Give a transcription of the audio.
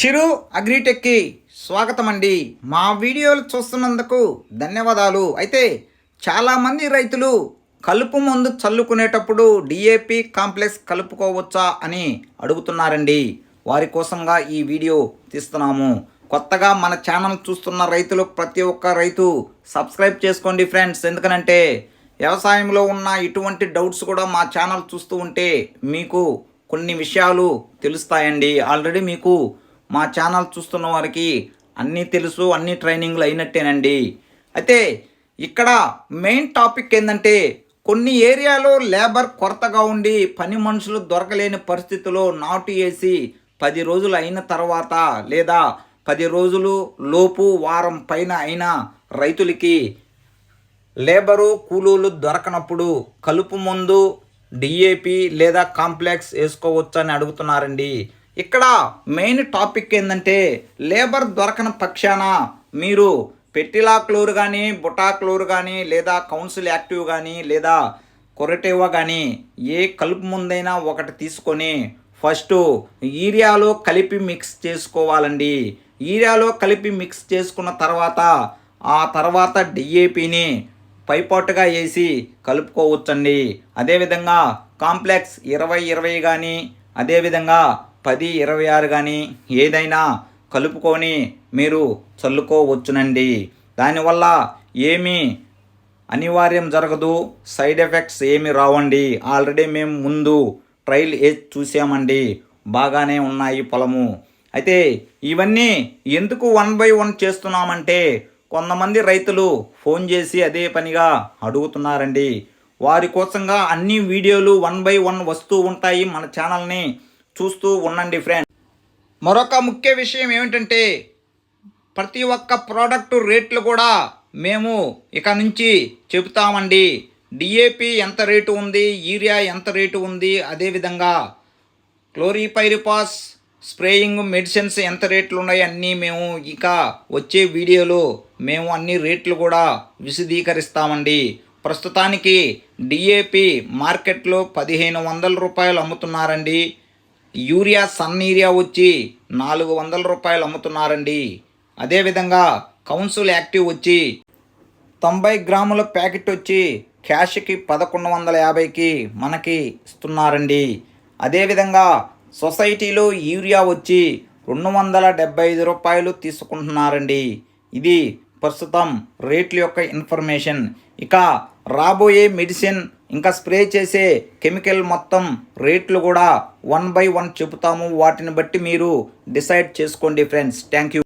చిరు అగ్రిటెక్కి స్వాగతం అండి మా వీడియోలు చూస్తున్నందుకు ధన్యవాదాలు. అయితే చాలామంది రైతులు కలుపు మందు చల్లుకునేటప్పుడు డిఏపి కాంప్లెక్స్ కలుపుకోవచ్చా అని అడుగుతున్నారండి. వారి కోసంగా ఈ వీడియో తీస్తున్నాము. కొత్తగా మన ఛానల్ చూస్తున్న రైతులు ప్రతి ఒక్క రైతు సబ్స్క్రైబ్ చేసుకోండి ఫ్రెండ్స్. ఎందుకనంటే వ్యవసాయంలో ఉన్న ఇటువంటి డౌట్స్ కూడా మా ఛానల్ చూస్తూ ఉంటే మీకు కొన్ని విషయాలు తెలుస్తాయండి. ఆల్రెడీ మీకు మా ఛానల్ చూస్తున్న వారికి అన్నీ తెలుసు అన్ని ట్రైనింగ్లు అయినట్టేనండి. అయితే ఇక్కడ మెయిన్ టాపిక్ ఏంటంటే కొన్ని ఏరియాలో లేబర్ కొరతగా ఉండి పని మనుషులు దొరకలేని పరిస్థితిలో నాటు వేసి పది రోజులు అయిన తర్వాత లేదా పది రోజులు లోపు వారం పైన అయిన రైతులకి లేబరు కూలీలు దొరకనప్పుడు కలుపు మందు డిఏపి లేదా కాంప్లెక్స్ వేసుకోవచ్చని అడుగుతున్నారండి. ఇక్కడ మెయిన్ టాపిక్ ఏంటంటే లేబర్ దొరకని పక్షాన మీరు పెట్టిలా క్లోర్ కానీ బుటా క్లోర్ కానీ లేదా కౌన్సిల్ యాక్టివ్ కానీ లేదా కొరటేవా కానీ ఏ కలుపు ముందైనా ఒకటి తీసుకొని ఫస్ట్ ఈరియాలో కలిపి మిక్స్ చేసుకోవాలండి. ఈరియాలో కలిపి మిక్స్ చేసుకున్న తర్వాత ఆ తర్వాత డిఏపిని పైపాటుగా వేసి కలుపుకోవచ్చండి. అదేవిధంగా కాంప్లెక్స్ ఇరవై ఇరవై కానీ అదేవిధంగా పది ఇరవై ఆరు కానీ ఏదైనా కలుపుకొని మీరు చల్లుకోవచ్చునండి. దానివల్ల ఏమీ అనివార్యం జరగదు సైడ్ ఎఫెక్ట్స్ ఏమి రావండి. ఆల్రెడీ మేము ముందు ట్రయల్ వేసి చూసామండి. బాగానే ఉన్నాయి పొలము. అయితే ఇవన్నీ ఎందుకు వన్ బై వన్ చేస్తున్నామంటే కొంతమంది రైతులు ఫోన్ చేసి అదే పనిగా అడుగుతున్నారండి. వారి కోసంగా అన్ని వీడియోలు వన్ బై వన్ వస్తూ ఉంటాయి మన ఛానల్ని. చూస్తూ ఉండండి ఫ్రెండ్ మరొక ముఖ్య విషయం ఏమిటంటే ప్రతి ఒక్క ప్రోడక్ట్ రేట్లు కూడా మేము ఇక నుంచి చెబుతామండి. డిఏపి ఎంత రేటు ఉంది యూరియా ఎంత రేటు ఉంది అదేవిధంగా క్లోరిపైరిపాస్ స్ప్రేయింగ్ మెడిసిన్స్ ఎంత రేట్లు ఉన్నాయి అన్నీ మేము ఇక వచ్చే వీడియోలో మేము అన్ని రేట్లు కూడా విశదీకరిస్తామండి. ప్రస్తుతానికి డిఏపి మార్కెట్లో పదిహేను వందల రూపాయలు అమ్ముతున్నారండి. యూరియా సన్ యూరియా వచ్చి నాలుగు వందల రూపాయలు అమ్ముతున్నారండి. అదేవిధంగా కౌన్సిల్ యాక్టివ్ వచ్చి తొంభై గ్రాముల ప్యాకెట్ వచ్చి క్యాష్కి పదకొండు వందల యాభైకి మనకి ఇస్తున్నారండి. అదేవిధంగా సొసైటీలో యూరియా వచ్చి రెండు వందల డెబ్బై ఐదు రూపాయలు తీసుకుంటున్నారండి. ఇది ప్రస్తుతం రేట్ల యొక్క ఇన్ఫర్మేషన్. ఇక రాబోయే మెడిసిన్ ఇంకా స్ప్రే చేసే కెమికల్ మొత్తం రేట్లు కూడా వన్ బై వన్ చెబుతాము. వాటిని బట్టి మీరు డిసైడ్ చేసుకోండి ఫ్రెండ్స్. Thank you